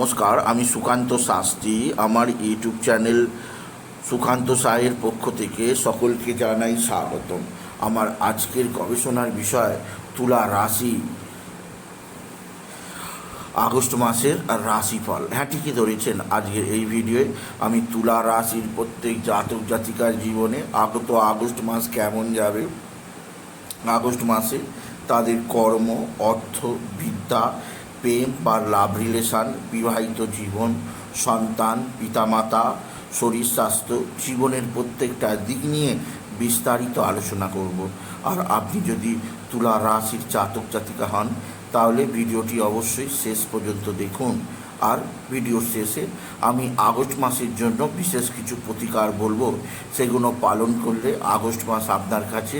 নমস্কার, আমি সুকান্ত শাস্ত্রী। আমার ইউটিউব চ্যানেল সুকান্ত সায়ের পক্ষ থেকে সকলকে জানাই স্বাগতম। আমার আজকের গবেষণার বিষয় তুলা রাশি, আগস্ট মাসের রাশিফল। হ্যাঁ ঠিকই ধরেছেন, আজকের এই ভিডিওয়ে আমি তুলা রাশির প্রত্যেক জাতক জাতিকার জীবনে আগত আগস্ট মাস কেমন যাবে, আগস্ট মাসে তাদের কর্ম, অর্থ, বিদ্যা প্রেম বা লাভ রিলেশান বিবাহিত জীবন, সন্তান, পিতামাতা, শরীর স্বাস্থ্য, জীবনের প্রত্যেকটা দিক নিয়ে বিস্তারিত আলোচনা করব। আর আপনি যদি তুলা রাশির জাতক জাতিকা হন, তাহলে ভিডিওটি অবশ্যই শেষ পর্যন্ত দেখুন। আর ভিডিওর শেষে আমি আগস্ট মাসের জন্য বিশেষ কিছু প্রতিকার বলব, সেগুলো পালন করলে আগস্ট মাস আপনার কাছে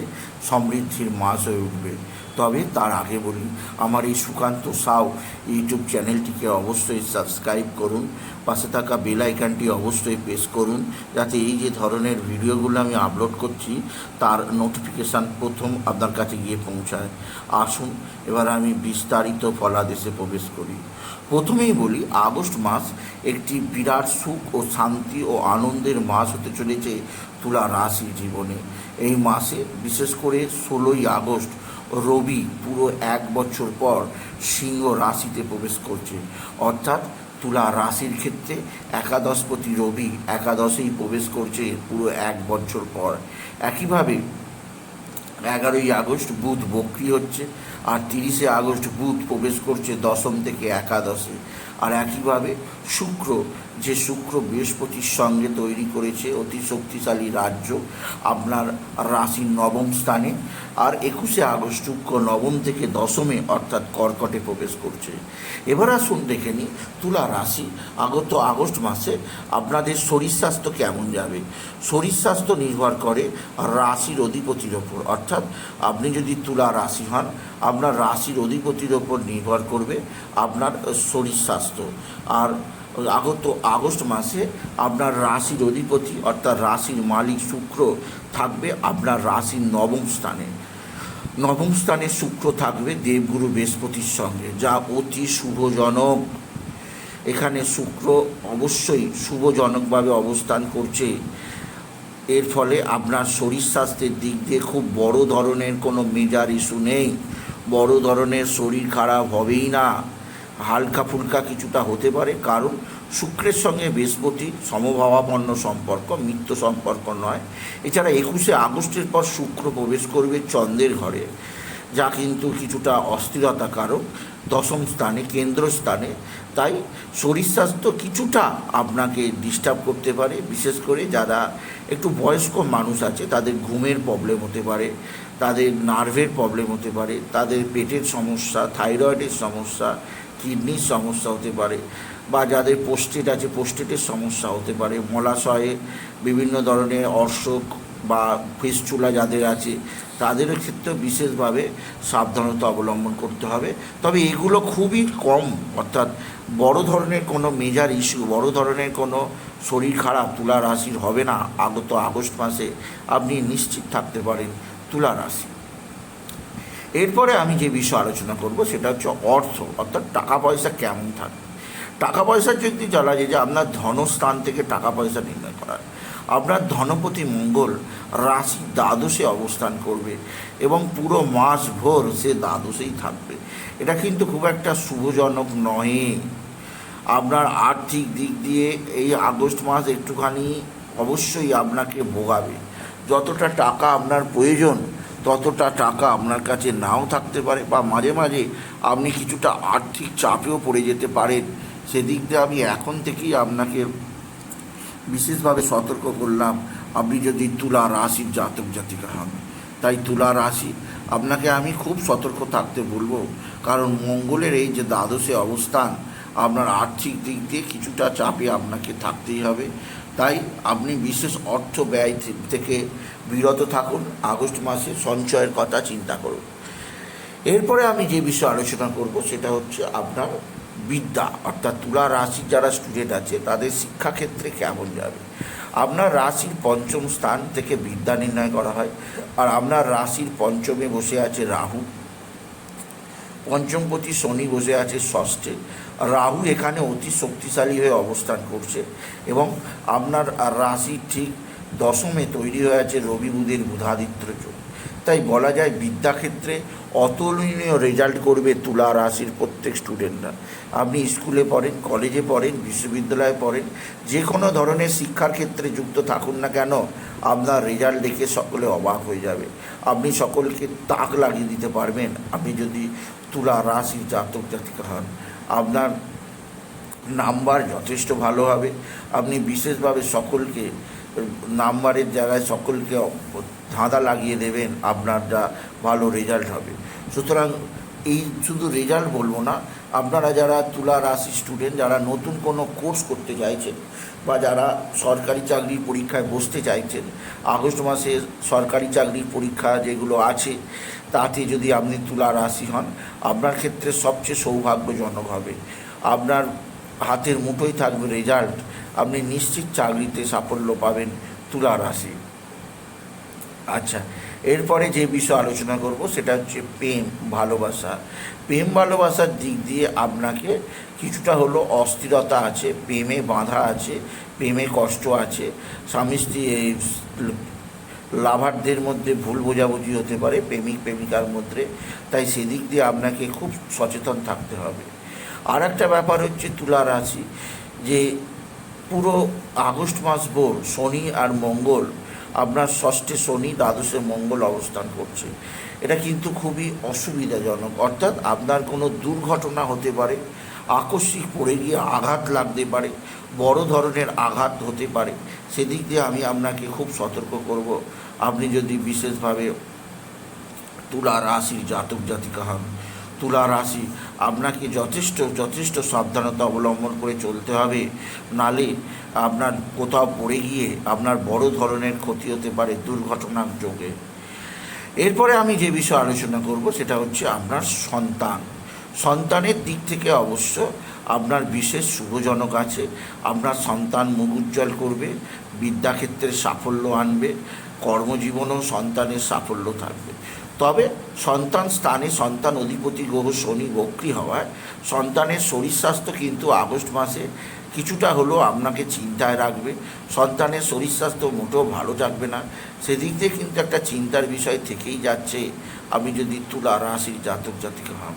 সমৃদ্ধির মাস হয়ে উঠবে। তবে তার আগে বলি আমার এই সুকান্ত সাউ ইউটিউব চ্যানেলটিকে অবশ্যই সাবস্ক্রাইব করুন, পাশে থাকা বেল আইকনটি অবশ্যই প্রেস করুন, যাতে এই যে ধরনের ভিডিওগুলো আমি আপলোড করছি, তার নোটিফিকেশান প্রথম আপনার কাছে গিয়ে পৌঁছায়। আসুন, এবার আমি বিস্তারিত ফলাদেশে প্রবেশ করি। প্রথমেই বলি, আগস্ট মাস একটি বিরাট সুখ ও শান্তি ও আনন্দের মাস হতে চলেছে তুলা রাশি জীবনে। এই মাসে বিশেষ করে ষোলোই আগস্ট রবি পুরো এক বছর পর সিংহ রাশিতে প্রবেশ করছে। অর্থাৎ তুলা রাশির ক্ষেত্রে একাদশপতি রবি একাদশেই প্রবেশ করছে পুরো এক বছর পর। একইভাবে এগারোই আগস্ট বুধ বক্রি হচ্ছে আর তিরিশে আগস্ট বুধ প্রবেশ করছে দশম থেকে একাদশে। আর একইভাবে শুক্র যে শুক্র বৃহস্পতির সঙ্গে তৈরি করেছে অতি শক্তিশালী রাজ্য, আপনার রাশির নবম স্থানে। আর একুশে আগস্ট শুক্র নবম থেকে দশমে অর্থাৎ কর্কটে প্রবেশ করছে। এবার আসুন দেখে নিই তুলা রাশি। আগত আগস্ট মাসে আপনাদের শরীর স্বাস্থ্য কেমন যাবে? শরীর স্বাস্থ্য নির্ভর করে রাশির অধিপতির ওপর। অর্থাৎ আপনি যদি তুলা রাশি হন, আপনার রাশির অধিপতির ওপর নির্ভর করবে আপনার শরীর স্বাস্থ্য। আর আগত আগস্ট মাসে আপনার রাশির অধিপতি অর্থাৎ রাশির মালিক শুক্র থাকবে আপনার রাশির নবম স্থানে। নবম স্থানে শুক্র থাকবে দেবগুরু বৃহস্পতির সঙ্গে, যা অতি শুভজনক। এখানে শুক্র অবশ্যই শুভজনকভাবে অবস্থান করছে। এর ফলে আপনার শরীর স্বাস্থ্যের দিক দিয়ে খুব বড় ধরনের কোনো মেজার ইস্যু নেই। বড় ধরনের শরীর খারাপ হবেই না। হালকা ফুলকা কিছুটা হতে পারে, কারণ শুক্রের সঙ্গে বৃহস্পতি সমভাবাপন্ন সম্পর্ক, মিত্র সম্পর্ক নয়। এছাড়া একুশে আগস্টের পর শুক্র প্রবেশ করবে চন্দ্রের ঘরে, যা কিন্তু কিছুটা অস্থিরতা কারক দশম স্থানে কেন্দ্রস্থানে তাই শরীর স্বাস্থ্য কিছুটা আপনাকে ডিস্টার্ব করতে পারে, বিশেষ করে যারা একটু বয়স্ক মানুষ আছে, তাদের ঘুমের প্রবলেম হতে পারে, তাদের নার্ভের প্রবলেম হতে পারে, তাদের পেটের সমস্যা থাইরয়েডের সমস্যা কিডনির সমস্যা হতে পারে বা যাদের পোস্টেট আছে পোস্টেটের সমস্যা হতে পারে, মলাশয়ে বিভিন্ন ধরনের অর্শক বা ফেসচুলা যাদের আছে তাদের ক্ষেত্রে বিশেষভাবে সাবধানতা অবলম্বন করতে হবে। তবে এগুলো খুবই কম, অর্থাৎ বড় ধরনের কোনো মেজার ইস্যু বড় ধরনের কোনো শরীর খারাপ, তুলা রাশির হবে না। আগত আগস্ট মাসে আপনি নিশ্চিত থাকতে পারেন তুলা রাশি। এরপরে আমি যে বিষয় আলোচনা করব সেটা হচ্ছে অর্থ, অর্থাৎ টাকা পয়সা কেমন থাকবে টাকা পয়সার যদি জানা যায় যে আপনার ধনস্থান থেকে টাকা পয়সা নির্ণয় করা আপনার ধনপতি মঙ্গল রাশি দ্বাদশে অবস্থান করবে এবং পুরো মাস ভোর সে দ্বাদশেই থাকবে। এটা কিন্তু খুব একটা শুভজনক নয় আপনার আর্থিক দিক দিয়ে এই আগস্ট মাস একটুখানি অবশ্যই আপনাকে ভোগাবে। যতটা টাকা আপনার প্রয়োজন ততটা টাকা আপনার কাছে নাও থাকতে পারে বা মাঝে মাঝে আপনি কিছুটা আর্থিক চাপেও পড়ে যেতে পারেন। সেদিক দিয়ে আমি এখন থেকেই আপনাকে বিশেষভাবে সতর্ক করলাম। আপনি যদি তুলা রাশির জাতক জাতিকা হন, তাই তুলা রাশি, আপনাকে আমি খুব সতর্ক থাকতে বলব। কারণ মঙ্গলের এই যে দ্বাদশে অবস্থান, আপনার আর্থিক দিক দিয়ে কিছুটা চাপে আপনাকে থাকতেই হবে। তাই আপনি বিশেষ অর্থ ব্যয় থেকে বিরত থাকুন। আগস্ট মাসে সঞ্চয়ের কথা চিন্তা করুন। এরপরে আমি যে বিষয়ে আলোচনা করব সেটা হচ্ছে আপনার বিদ্যা, অর্থাৎ তুলা রাশির যারা স্টুডেন্ট আছে, তাদের শিক্ষাক্ষেত্রে কেমন যাবে? আপনার রাশির পঞ্চম স্থান থেকে বিদ্যা নির্ণয় করা হয়। আর আপনার রাশির পঞ্চমে বসে আছে রাহু। পঞ্চমপতি শনি বসে আছে ষষ্ঠে। রাহু এখানে অতি শক্তিশালী হয়ে অবস্থান করছে এবং আপনার রাশি ঠিক দশমে তৈরি হয়ে আছে রবি বুধের বুধাদিত্য যোগ। তাই বলা যায় বিদ্যাক্ষেত্রে অতুলনীয় রেজাল্ট করবে তুলা রাশির প্রত্যেক স্টুডেন্টরা আপনি স্কুলে পড়েন কলেজে পড়েন, বিশ্ববিদ্যালয়ে পড়েন, যে কোনো ধরনের শিক্ষার ক্ষেত্রে যুক্ত থাকুন না কেন, আপনার রেজাল্ট দেখে সকলে অবাক হয়ে যাবে। আপনি সকলকে তাক লাগিয়ে দিতে পারবেন। আপনি যদি তুলা রাশি জাতক জাতিকা হন। আপনার নাম্বার যথেষ্ট ভালো হবে। আপনি বিশেষভাবে সকলকে, নাম্বারের জায়গায় সকলকে ধাঁধা লাগিয়ে দেবেন, আপনার যা ভালো রেজাল্ট হবে। সুতরাং এই শুধু রেজাল্ট বলব না, আপনারা যারা তুলা রাশি স্টুডেন্ট যারা নতুন কোনো কোর্স করতে চাইছেন বা যারা সরকারি চাকরির পরীক্ষায় বসতে চাইছেন, আগস্ট মাসে সরকারি চাকরির পরীক্ষা যেগুলো আছে, তাতে যদি আপনি তুলা রাশি হন, আপনার ক্ষেত্রে সবচেয়ে সৌভাগ্যজনক হবে। আপনার হাতের মুঠোই থাকবে রেজাল্ট আপনি নিশ্চিত চাকরিতে সাফল্য পাবেন তুলা রাশি। আচ্ছা এরপরে যে বিষয় আলোচনা করব, সেটা হচ্ছে প্রেম, ভালোবাসা। প্রেম, ভালোবাসার দিক দিয়ে আপনাকে কিছুটা হলো অস্থিরতা আছে, প্রেমে বাঁধা আছে, প্রেমে কষ্ট আছে। স্বামী স্ত্রী লাভারদের মধ্যে ভুল বোঝাবুঝি হতে পারে, প্রেমিক, প্রেমিকার মধ্যে। তাই সেদিক দিয়ে আপনাকে খুব সচেতন থাকতে হবে। আর একটা ব্যাপার হচ্ছে তুলা রাশি, যে পুরো আগস্ট মাস ভোর শনি আর মঙ্গল আপনার ষষ্ঠে শনি দ্বাদশে মঙ্গল অবস্থান করছে। এটা কিন্তু খুবই অসুবিধাজনক। অর্থাৎ আপনার কোনো দুর্ঘটনা হতে পারে, আকস্মিক পড়ে গিয়ে আঘাত লাগতে পারে, বড় ধরনের আঘাত হতে পারে, সেদিক দিয়ে আমি আপনাকে খুব সতর্ক করব। আপনি যদি বিশেষভাবে তুলা রাশির জাতক জাতিকা হন, তুলা রাশি, আপনাকে যথেষ্ট যথেষ্ট সাবধানতা অবলম্বন করে চলতে হবে। নালে আপনার কোথাও পড়ে গিয়ে আপনার বড় ধরনের ক্ষতি হতে পারে দুর্ঘটনার যোগে। এরপরে আমি যে বিষয়ে আলোচনা করব সেটা হচ্ছে আপনার সন্তান। সন্তানের দিক থেকে অবশ্য আপনার বিশেষ শুভজনক আছে, আপনার সন্তান মুখ উজ্জ্বল করবে বিদ্যাক্ষেত্রে সাফল্য আনবে, কর্মজীবনেও সন্তানের সাফল্য থাকবে। তবে সন্তান স্থানে সন্তান অধিপতি গ্রহ শনি বক্রি হওয়ায় সন্তানের শরীর স্বাস্থ্য কিন্তু আগস্ট মাসে কিছুটা হলেও আপনাকে চিন্তায় রাখবে। সন্তানের শরীর স্বাস্থ্য মোটেও ভালো থাকবে না। সেদিক দিয়ে কিন্তু একটা চিন্তার বিষয় থেকেই যাচ্ছে আমি যদি তুলা রাশির জাতক জাতিকা হন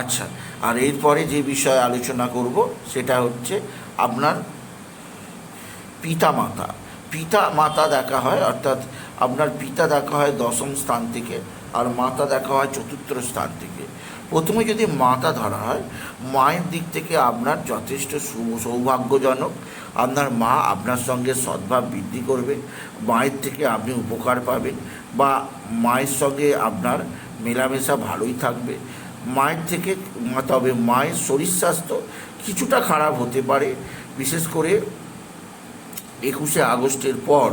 আচ্ছা আর এরপরে যে বিষয়ে আলোচনা করব সেটা হচ্ছে আপনার পিতা মাতা পিতা মাতা দেখা হয়, অর্থাৎ আপনার পিতা দেখা হয় দশম স্থান থেকে আর মাতা দেখা হয় চতুর্থ স্থান থেকে। প্রথমে যদি মাতা ধরা হয়, মায়ের দিক থেকে আপনার যথেষ্ট সৌভাগ্যজনক। আপনার মা আপনার সঙ্গে সদ্ভাব বৃদ্ধি করবে, মায়ের থেকে আপনি উপকার পাবেন বা মায়ের সঙ্গে আপনার মেলামেশা ভালোই থাকবে। মায়ের থেকে তবে মায়ের শরীর স্বাস্থ্য কিছুটা খারাপ হতে পারে। বিশেষ করে একুশে আগস্টের পর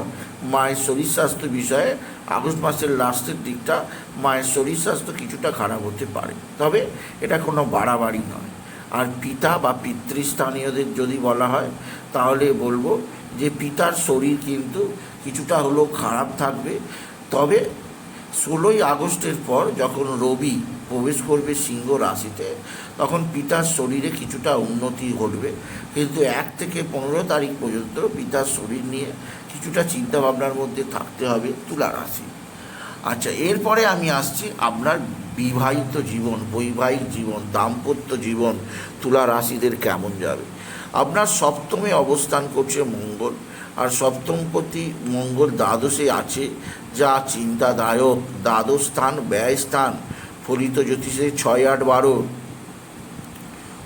মায়ের শরীর স্বাস্থ্য বিষয়ে আগস্ট মাসের লাস্টের দিকটা মায়ের শরীর স্বাস্থ্য কিছুটা খারাপ হতে পারে। তবে এটা কোনো বাড়াবাড়ি নয়। আর পিতা বা পিতৃস্থানীয়দের যদি বলা হয়, তাহলে বলব যে পিতার শরীর কিন্তু কিছুটা হলেও খারাপ থাকবে। তবে ষোলোই আগস্টের পর যখন রবি প্রবেশ করবে সিংহ রাশিতে, তখন পিতার শরীরে কিছুটা উন্নতি ঘটবে। কিন্তু এক থেকে পনেরো তারিখ পর্যন্ত পিতার শরীর নিয়ে কিছুটা চিন্তাভাবনার মধ্যে থাকতে হবে তুলা রাশি। আচ্ছা এরপরে আমি আসছি আপনার বিবাহিত জীবন, বৈবাহিক জীবন, দাম্পত্য জীবন, তুলা রাশিদের কেমন যাবে? আপনার সপ্তমে অবস্থান করছে মঙ্গল। সপ্তমপতি মঙ্গল দ্বাদশে আছে, যা চিন্তাদায়ক। দ্বাদশ স্থান, ব্যয় স্থান, ফলিত জ্যোতিষে ছয়, আট, বারো।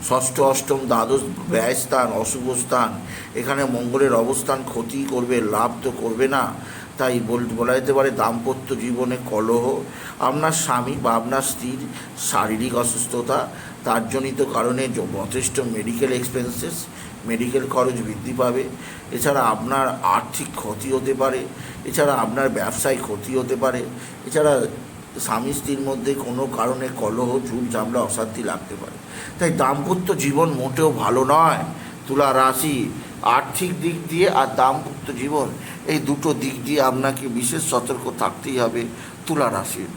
ষষ্ঠ, অষ্টম, দ্বাদশ, ব্যয় স্থান, অশুভ স্থান। এখানে মঙ্গলের অবস্থান ক্ষতি করবে, লাভ তো করবে না। তাই বলা যেতে পারে দাম্পত্য জীবনে কলহ। আপনার স্বামী বা আপনার স্ত্রীর শারীরিক অসুস্থতা, তার জনিত কারণে যথেষ্ট মেডিকেল এক্সপেন্সেস মেডিকেল খরচ বৃদ্ধি পাবে। এছাড়া আপনার আর্থিক ক্ষতি হতে পারে, এছাড়া আপনার ব্যবসায় ক্ষতি হতে পারে, এছাড়া স্বামী স্ত্রীর মধ্যে কোনো কারণে কলহ, ঝুল, ঝামলা, অশান্তি লাগতে পারে। তাই দাম্পত্য জীবন মোটেও ভালো নয়। তুলা রাশি আর্থিক দিক দিয়ে আর দাম্পত্য জীবন, এই দুটো দিক দিয়ে আপনাকে বিশেষ সতর্ক থাকতেই হবে তুলা রাশির।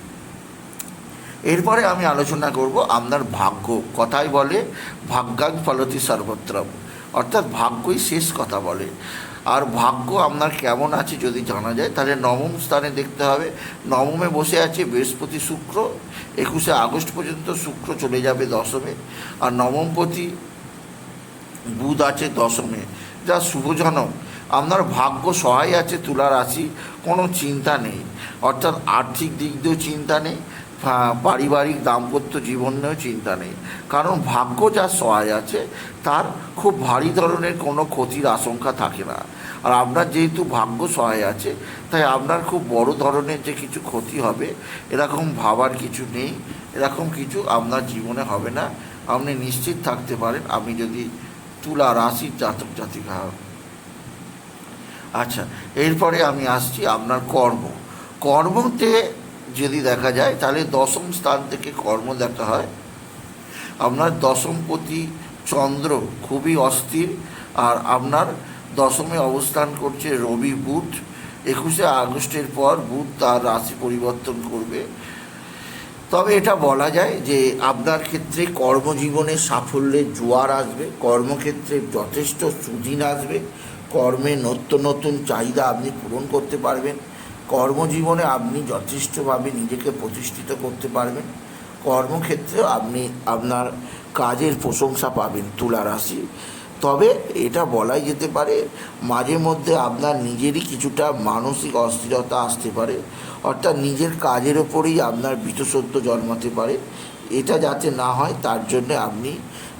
এরপরে আমি আলোচনা করব আপনার ভাগ্য। কথাই বলে ভাগ্যাং ফলতি সর্বত্রম। অর্থাৎ ভাগ্যই শেষ কথা বলে। আর ভাগ্য আপনার কেমন আছে যদি জানা যায়, তাহলে নবম স্থানে দেখতে হবে। নবমে বসে আছে বৃহস্পতি শুক্র, একুশে আগস্ট পর্যন্ত শুক্র চলে যাবে দশমে, আর নবমপতি বুধ আছে দশমে। যা শুভজনক। আপনার ভাগ্য সহায় আছে তুলা রাশি, কোনো চিন্তা নেই। অর্থাৎ আর্থিক দিক দিয়েও চিন্তা নেই। পারিবারিক দাম্পত্য জীবন নিয়েও চিন্তা নেই। কারণ ভাগ্য যা সহায় আছে, তার খুব ভারী ধরনের কোনো ক্ষতির আশঙ্কা থাকে না। আর আপনার যেহেতু ভাগ্য সহায় আছে, তাই আপনার খুব বড় ধরনের যে কিছু ক্ষতি হবে, এরকম ভাবার কিছু নেই, এরকম কিছু আপনার জীবনে হবে না। আপনি নিশ্চিত থাকতে পারেন আপনি যদি তুলা রাশির জাতক জাতিকা। আচ্ছা এরপরে আমি আসছি আপনার কর্ম। কর্মতে যদি দেখা যায়, তাহলে দশম স্থান থেকে কর্ম দেখা হয়। আপনার দশমপতি চন্দ্র খুবই অস্থির, আর আপনার দশমে অবস্থান করছে রবি বুধ। একুশে আগস্টের পর বুধ তার রাশি পরিবর্তন করবে। তবে এটা বলা যায় যে আপনার ক্ষেত্রে কর্মজীবনে সাফল্যের জোয়ার আসবে, কর্মক্ষেত্রে যথেষ্ট সুদিন আসবে, কর্মে নতুন নতুন চাহিদা আপনি পূরণ করতে পারবেন। কর্মজীবনে আপনি যথেষ্টভাবে নিজেকে প্রতিষ্ঠিত করতে পারবেন। কর্মক্ষেত্রেও আপনি আপনার কাজের প্রশংসা পাবেন তুলা রাশি। তবে এটা বলাই যেতে পারে, মাঝে মধ্যে আপনার নিজেরই কিছুটা মানসিক অস্থিরতা আসতে পারে, অর্থাৎ নিজের কাজের ওপরেই আপনার বিতসত্ব জন্মাতে পারে। এটা যাতে না হয়, তার জন্য আপনি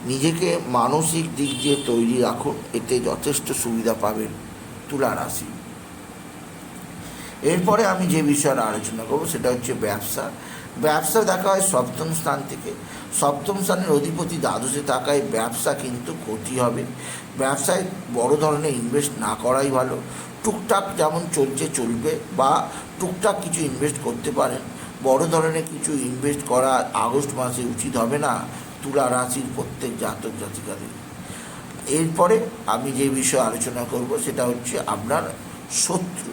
নিজেকে মানসিক দিক দিয়ে তৈরি রাখুন, এতে যথেষ্ট সুবিধা পাবেন তুলা রাশি। এরপরে আমি যে বিষয়ে আলোচনা করব সেটা হচ্ছে ব্যবসা। ব্যবসা দেখা হয় সপ্তম স্থান থেকে। সপ্তম স্থানের অধিপতি দ্বাদশে থাকায় ব্যবসা কিন্তু ক্ষতি হবে। ব্যবসায় বড় ধরনের ইনভেস্ট না করাই ভালো। টুকটাক যেমন চলছে, চলবে বা টুকটাক কিছু ইনভেস্ট করতে পারেন। বড় ধরনের কিছু ইনভেস্ট করা আগস্ট মাসে উচিত হবে না তুলা রাশির প্রত্যেক জাতক জাতিকাদের। এরপরে আমি যে বিষয়ে আলোচনা করব সেটা হচ্ছে আপনার শত্রু।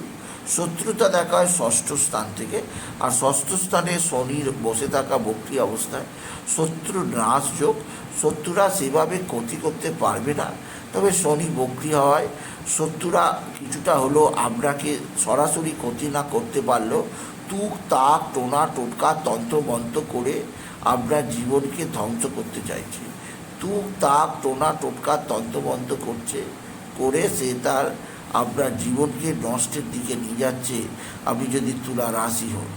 শত্রুতা দেখা হয় ষষ্ঠ স্থান থেকে। আর ষষ্ঠ স্থানে শনির বসে থাকা বক্রি অবস্থায় শত্রু নাশ যোগ, শত্রুরা সেভাবে ক্ষতি করতে পারবে না। তবে শনি বক্রি হওয়ায় শত্রুরা কিছুটা হলেও আপনাকে সরাসরি ক্ষতি না করতে পারলেও তুক, তাক, টোনা, টোটকা তন্ত্র মন্ত্র করে আপনার জীবনকে ধ্বংস করতে চাইছে। তুক, তাক, টোনা, টোটকা তন্ত্রবন্ধ করছে, করে সে তার আপনার জীবনকে নষ্টের দিকে নিয়ে যাচ্ছে, আপনি যদি তুলা রাশি হন।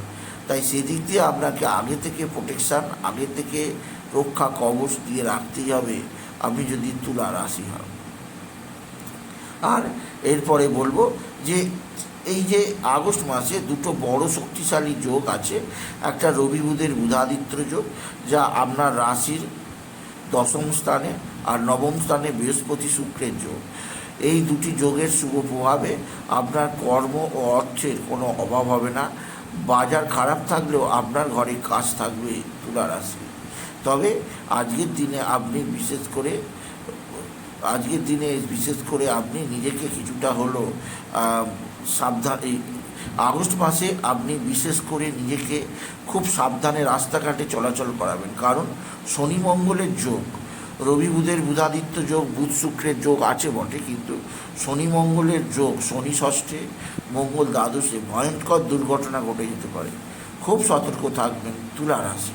তাই সেদিক দিয়ে আপনাকে আগে থেকে প্রোটেকশান আগে থেকে রক্ষা কবচ দিয়ে রাখতেই হবে, আপনি যদি তুলা রাশি হন। আর এরপরে বলব যে, এই যে আগস্ট মাসে দুটো বড় শক্তিশালী যোগ আছে, একটা রবি বুধের বুধাদিত্য যোগ, যা আপনার রাশির দশম স্থানে আর নবম স্থানে বৃহস্পতি শুক্রের যোগ। এই দুটি যোগের শুভ প্রভাবে আপনার কর্ম ও অর্থের কোনো অভাব হবে না। বাজার খারাপ থাকলেও আপনার ঘরে কাজ থাকবে তুলা রাশি। তবে আজকের দিনে আপনি বিশেষ করে, আজকের দিনে বিশেষ করে আপনি নিজেকে কিছুটা হলো সাবধান আগস্ট মাসে আপনি বিশেষ করে নিজেকে খুব সাবধানে রাস্তাঘাটে চলাচল করাবেন। কারণ শনি মঙ্গলের যোগ রবি বুধের বুধাদিত্য যোগ, বুধ শুক্রের যোগ আছে বটে, কিন্তু শনি মঙ্গলের যোগ, শনি ষষ্ঠে, মঙ্গল দ্বাদশে ভয়ঙ্কর দুর্ঘটনা ঘটে যেতে পারে। খুব সতর্ক থাকবেন তুলা রাশি।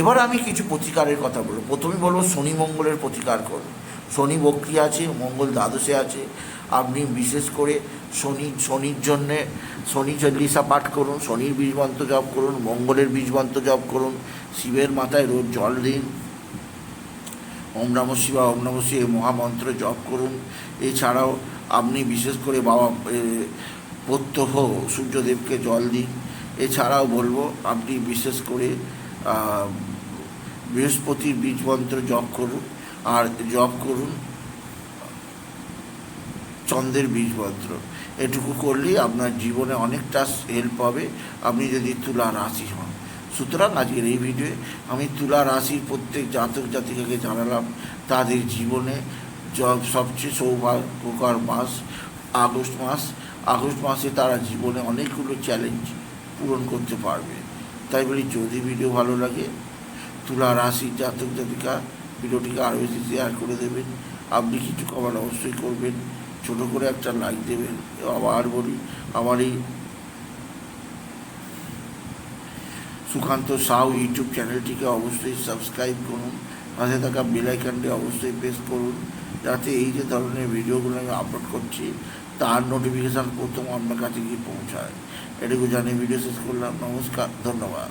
এবার আমি কিছু প্রতিকারের কথা বলব। প্রথমে বলব, শনি মঙ্গলের প্রতিকার করুন। শনি বক্রি আছে, মঙ্গল দ্বাদশে আছে। আপনি বিশেষ করে শনি, শনির জন্যে, শনি চল্লিশা পাঠ করুন, শনির বীজমন্ত্র জপ করুন, মঙ্গলের বীজমন্ত্র জপ করুন, শিবের মাথায় রোজ জল দিন। ওম নম শিবা ওম নম শিব মহামন্ত্র জপ করুন। এছাড়াও আপনি বিশেষ করে বাবা প্রত্যহ সূর্যদেবকে জল দিন। এছাড়াও বলব, আপনি বিশেষ করে বৃহস্পতির বীজ মন্ত্র জপ করুন। আর জপ করুন চন্দ্রের বীজ মন্ত্র। এটুকু করলেই আপনার জীবনে অনেকটা হেল্প হবে আপনি যদি তুলা রাশি হন। সুতরাং আজকের এই ভিডিওয়ে আমি তুলা রাশির প্রত্যেক জাতক জাতিকাকে জানালাম তাদের জীবনে সবচেয়ে সৌভাগ্যকর মাস আগস্ট মাস। আগস্ট মাসে তারা জীবনে অনেকগুলো চ্যালেঞ্জ পূরণ করতে পারবে। তাই বলি, যদি ভিডিও ভালো লাগে, তুলা রাশি জাতক জাতিকা ভিডিওটিকে আরও বেশি শেয়ার করে দেবেন। আপনি কিছু কমেন্ট অবশ্যই করবেন। ছোটো করে একটা লাইক দেবেন। আবার বলি, আমার এই সুকান্ত সাউ ইউটিউব চ্যানেলটিকে অবশ্যই সাবস্ক্রাইব করুন। পাশে থাকা বেলাইকানটি অবশ্যই প্রেস করুন, যাতে এই যে ধরনের ভিডিওগুলো আমি আপলোড করছি, তার নোটিফিকেশান প্রথম আপনার কাছে গিয়ে পৌঁছায়। এটুকু জানিয়ে ভিডিও শেষ করলাম। নমস্কার, ধন্যবাদ।